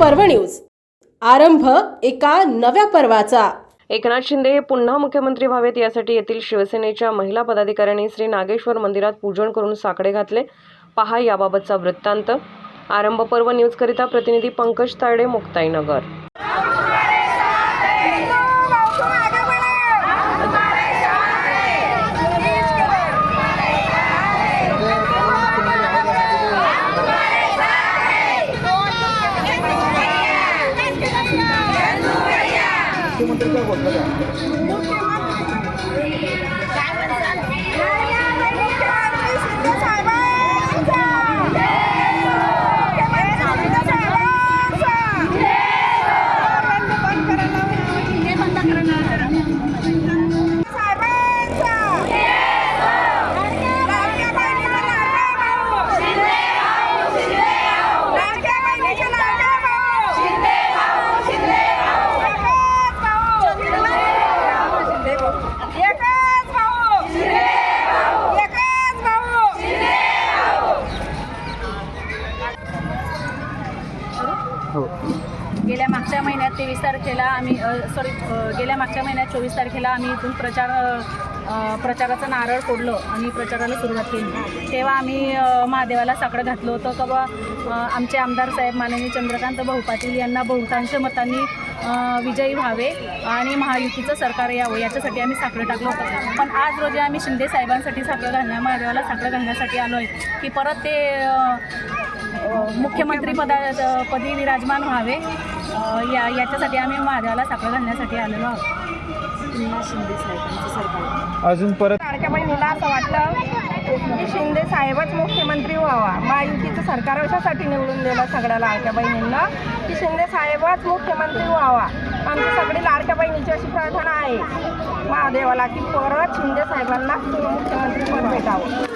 पर्व न्यूज. आरंभ एका नव्या पर्वाचा. एकनाथ शिंदे हे पुन्हा मुख्यमंत्री व्हावेत यासाठी येथील शिवसेनेच्या महिला पदाधिकाऱ्यांनी श्री नागेश्वर मंदिरात पूजन करून साकडे घातले. पहा याबाबतचा वृत्तांत. आरंभ पर्व न्यूजकरिता प्रतिनिधी पंकज तायडे मुक्ताईनगर. 这么都在我这里。हो. गेल्या मागच्या महिन्यात तेवीस तारखेला आम्ही सॉरी गेल्या मागच्या महिन्यात चोवीस तारखेला आम्ही इथून प्रचार प्रचाराचं नारळ फोडलं आणि प्रचाराला सुरुवात केली. तेव्हा आम्ही महादेवाला साकडं घातलं होतं का बा आमचे आमदार साहेब माननीय चंद्रकांत भाऊ पाटील यांना बहुतांश मतांनी विजयी व्हावे आणि महायुतीचं सरकार यावं याच्यासाठी आम्ही साखरं टाकलं होतं. पण आज रोजी आम्ही शिंदे साहेबांसाठी साखरं घालण्या महादेवाला साखरं घालण्यासाठी आलो आहे की परत ते मुख्यमंत्री पदा पदी विराजमान व्हावे. या याच्यासाठी आम्ही महादेवाला साखर घालण्यासाठी आलेलो आहोत. अजून परत लाडक्या बहिणीला असं वाटलं की शिंदे साहेबच मुख्यमंत्री व्हावा. महायुतीचं सरकार अशासाठी निवडून दिलं सगळ्या लाडक्या बहिणींना? की शिंदे साहेबच मुख्यमंत्री व्हावा. आमची सगळी लाडक्या बहिणीची अशी प्रार्थना आहे. महादेवाला की परत शिंदे साहेबांना मुख्यमंत्री पद भेटावं.